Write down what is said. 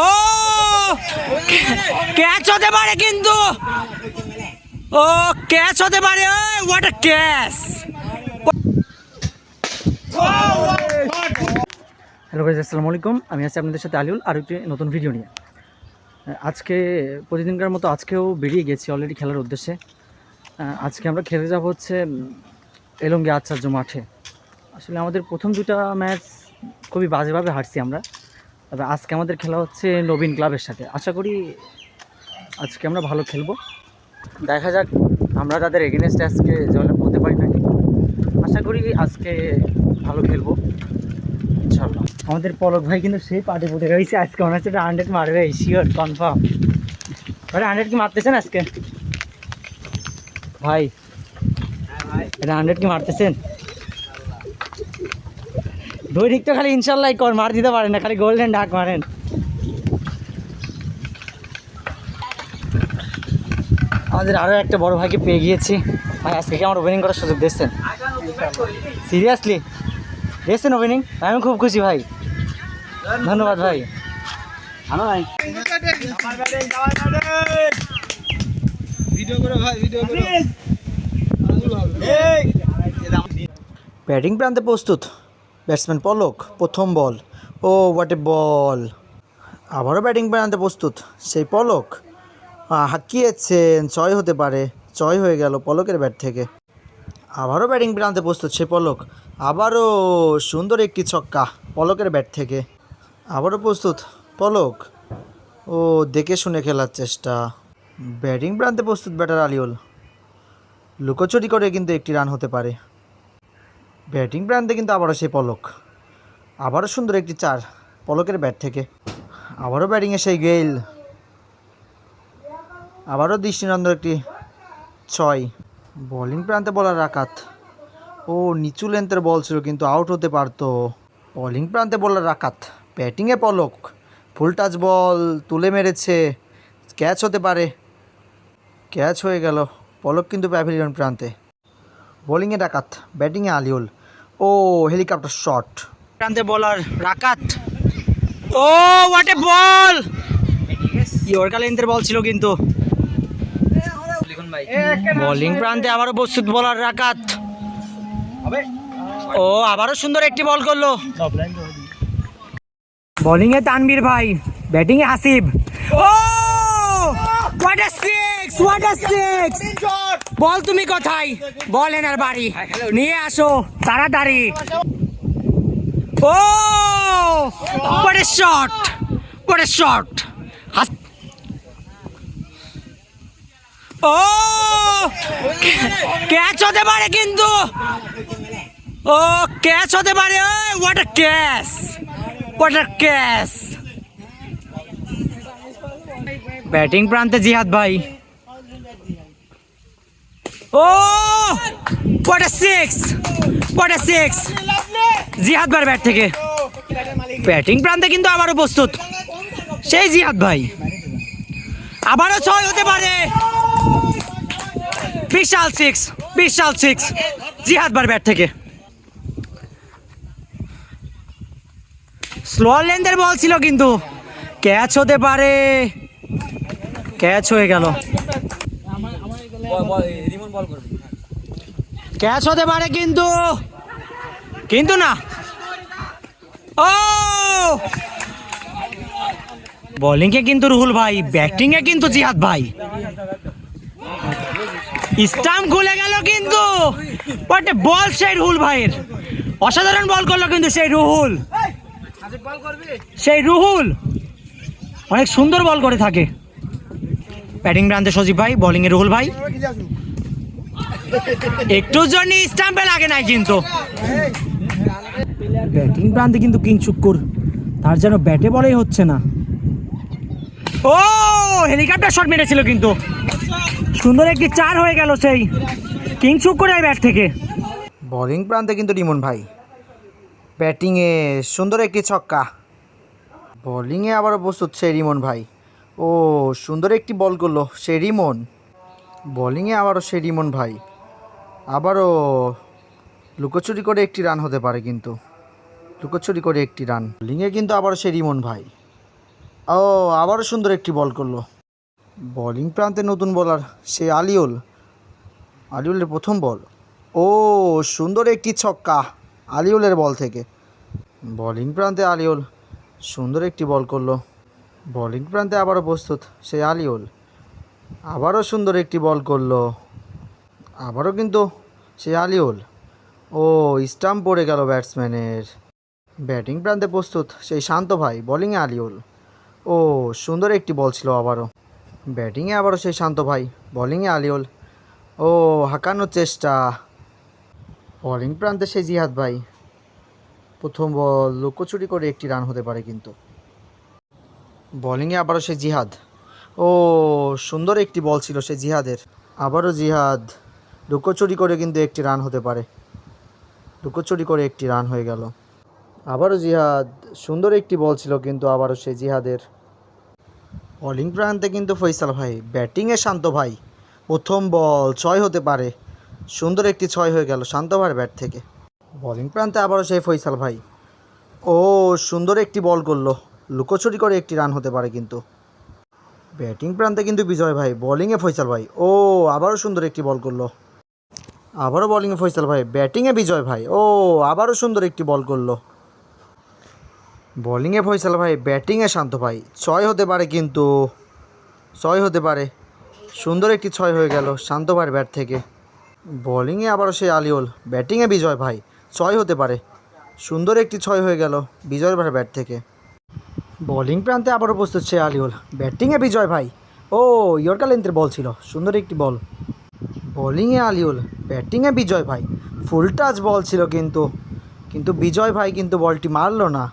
ও! Catch হতে পারে কিন্তু। ও, ক্যাচ হতে পারে what a catch. Hello guys আসসালামু আলাইকুম। আমি আছি আপনাদের সাথে আলিউল, আর একটি নতুন ভিডিও নিয়ে। আজকে, প্রতিদিনকার মতো আজকেও বেরিয়ে গেছি অলরেডি খেলার উদ্দেশ্যে। আজকে আমরা খেলে যাব হচ্ছে এলঙ্গি আচার্য মাঠে। আসলে আমাদের প্রথম দুটা ম্যাচ খুবই বাজেভাবে হারছি আমরা। তবে আজকে আমাদের খেলা হচ্ছে নবীন ক্লাবের সাথে। আশা করি আজকে আমরা ভালো খেলব। দেখা যাক, আমরা তাদের এগেনস্টে আজকে জয়লাভ করতে পারি নাকি। আশা করি আজকে ভালো খেলব। ইনশাল্লাহ আমাদের পলক ভাই কিন্তু সেই পুটে রয়েছে। আজকে মনে হচ্ছে হান্ড্রেড মারবে শিওর কনফার্ম ভাই হান্ড্রেড কি মারতেছেন আজকে? ভাই, এটা হান্ড্রেড কি মারতেছেন? দৈনিক তো খালি ইনশাল্লাহ কর মার দিতে পারেন না খালি গোল্ডেন ডাক মারেন। আমাদের আরও একটা বড় ভাইকে পেয়ে গিয়েছি। ভাই আজকে কি আমার ওপেনিং করার সুযোগ দিচ্ছেন সিরিয়াসলি দিয়েছেন ওপেনিং আমি খুব খুশি ভাই। ধন্যবাদ ভাই। আনো ভাই। ব্যাটিং প্রান্তে প্রস্তুত। ব্যাটসম্যান পলক প্রথম বল ও হোয়াট এ বল আবারও ব্যাটিং প্রান্তে প্রস্তুত, সেই পলক হাঁকিয়েছেন, ছয় হতে পারে, ছয় হয়ে গেল পলকের ব্যাট থেকে। আবারও ব্যাটিং প্রান্তে প্রস্তুত সে পলক আবারও সুন্দর একটি ছক্কা পলকের ব্যাট থেকে। আবারও প্রস্তুত পলক ও, দেখে শুনে খেলার চেষ্টা। ব্যাটিং প্রান্তে প্রস্তুত ব্যাটার আলিউল। লুকোচুরি করে কিন্তু একটি রান হতে পারে। ব্যাটিং প্রান্তে কিন্তু আবারও সেই পলক। আবারও সুন্দর একটি চার পলকের ব্যাট থেকে। আবারও ব্যাটিংয়ে সেই গেইল। আবারও দৃষ্টিনন্দন একটি ছয়। বোলিং প্রান্তে বলার রাকাত। ও নিচু লেন্থের বল ছিল, কিন্তু আউট হতে পারতো। বোলিং প্রান্তে বলার রাকাত। ব্যাটিংয়ে পলক। ফুল টাচ বল তুলে মেরেছে। ক্যাচ হতে পারে। ক্যাচ হয়ে গেল। পলক কিন্তু প্যাভিলিয়ন প্রান্তে। বোলিংয়ে ডাকাত, ব্যাটিংয়ে আলিউল। ও, হেলিকপ্টার শট। প্রান্তে বলার রাকাত। ও হোয়াট এ বল ইয়র্কা লেন্থের বল ছিল কিন্তু। বোলিং প্রান্তে আবারও প্রস্তুত বলার রাকাত। ও, আবারও সুন্দর একটি বল করল। বোলিংয়ে তানবীর ভাই, ব্যাটিংয়ে হাসিব ও! What a six what a six বল তুমি কোথায়? বল এনার বাড়ি। নিয়ে আসো, তাড়াতাড়ি। ও হোয়াট এ শট হোয়াট ও ক্যাচ হতে পারে কিন্তু। ও ক্যাচ হতে পারে। Catch what a catch batting প্রান্তে জিহাদ ভাই। ও! আ সিক্স সিক্স জিহাদ ভাই ব্যাট থেকে। ব্যাটিং প্রান্তে কিন্তু আবারও প্রস্তুত। সেই জিহাদ ভাই। আবারও ছয় হতে পারে। বিশাল সিক্স বিশাল সিক্স জিহাদ বার ব্যাট থেকে। স্লো লেন্থের বল ছিল কিন্তু। ক্যাচ হতে পারে। ক্যাচ হয়ে গেল। ক্যাচ হতে পারে কিন্তু। কিন্তু না। ও! বোলিংয়ে কিন্তু রুহুল ভাই ব্যাটিংয়ে কিন্তু জিহাদ ভাই। স্টাম্প খুলে গেল কিন্তু। বাট বল সেই রুহুল ভাইয়ের। অসাধারণ বল করল কিন্তু সেই রুহুল। সেই রুহুল। অনেক সুন্দর বল করে থাকে। ব্যাটিং প্রান্তে সজীব ভাই বোলিং এ রুহুল ভাই। একটু জন্য স্টাম্পে লাগে নাই কিন্তু। ব্যাটিং প্রান্তে কিন্তু কিংচুক্কুর তার যেন ব্যাটে বলেই হচ্ছে না। ও, হেলিকপ্টার শট মেরেছিল কিন্তু। সুন্দর একটি চার হয়ে গেল সেই কিংচুক্কুরের ব্যাট থেকে। বোলিং প্রান্তে কিন্তু রিমন ভাই। ব্যাটিংয়ে সুন্দর একটি ছক্কা। বোলিংয়ে আবারও প্রস্তুত সেই রিমন ভাই। ও, সুন্দর একটি বল করল, সে রিমন। বোলিংয়ে আবারও সে রিমন ভাই। আবারও লুকোচুরি করে একটি রান হতে পারে কিন্তু। লুকোচুরি করে একটি রান বোলিংয়ে কিন্তু আবারও সে রিমন ভাই। ও, আবারও সুন্দর একটি বল করল। বলিং প্রান্তে নতুন বলার সে আলিউল। আলিউলের প্রথম বল। ও, সুন্দর একটি ছক্কা আলিউলের বল থেকে। বলিং প্রান্তে আলিউল সুন্দর একটি বল করল। বোলিং প্রান্তে আবারও প্রস্তুত সে আলিউল। আবারও সুন্দর একটি বল করল। আবারও কিন্তু সে আলিউল। ও, স্টাম্প পড়ে গেল ব্যাটসম্যানের। ব্যাটিং প্রান্তে প্রস্তুত সেই শান্ত ভাই বোলিংয়ে আলিউল। ও, সুন্দর একটি বল ছিল আবারও। ব্যাটিংয়ে আবারও সেই শান্ত ভাই বোলিংয়ে আলিউল। ও, হাঁকানোর চেষ্টা। বোলিং প্রান্তে সেই জিহাদ ভাই। প্রথম বল লুকোচুরি করে একটি রান হতে পারে কিন্তু। বোলিংয়ে আবারও সে জিহাদ। ও, সুন্দর একটি বল ছিল সে জিহাদের। আবারও জিহাদ। লুকোচুরি করে কিন্তু একটি রান হতে পারে। লুকোচুরি করে একটি রান হয়ে গেল। আবারও জিহাদ। সুন্দর একটি বল ছিল কিন্তু আবারও সে জিহাদের। বোলিং প্রান্তে কিন্তু ফৈসাল ভাই। ব্যাটিংয়ে শান্ত ভাই। প্রথম বল ছয় হতে পারে। সুন্দর একটি ছয় হয়ে গেল শান্ত ভাইয়ের ব্যাট থেকে। বোলিং প্রান্তে আবারও সেই ফৈসাল ভাই। ও, সুন্দর একটি বল করল। লুকোচুরি করে একটি রান হতে পারে কিন্তু। ব্যাটিং প্রান্তে কিন্তু বিজয় ভাই বোলিংয়ে ফৈসাল ভাই। ও, আবারও সুন্দর একটি বল করল। আবারও বোলিংয়ে ফৈসাল ভাই ব্যাটিংয়ে বিজয় ভাই। ও, আবারও সুন্দর একটি বল করল। বোলিংয়ে ফয়সাল ভাই ব্যাটিংয়ে শান্ত ভাই। ছয় হতে পারে কিন্তু, ছয় হতে পারে। সুন্দর একটি ছয় হয়ে গেল শান্ত ভাইয়ের ব্যাট থেকে। বোলিংয়ে আবারও সেই আলিওল ব্যাটিংয়ে বিজয় ভাই। ছয় হতে পারে। সুন্দর একটি ছয় হয়ে গেল বিজয় ভাইয়ের ব্যাট থেকে। বোলিং প্রান্তে আবারও প্রস্তুত সে আলিউল। ব্যাটিংয়ে বিজয় ভাই। ও, ইয়র্কা লেন্থের বল ছিল। সুন্দর একটি বল। বোলিংয়ে আলিউল, ব্যাটিংয়ে বিজয় ভাই। ফুল টাচ বল ছিল কিন্তু কিন্তু বিজয় ভাই কিন্তু বলটি মারলো না।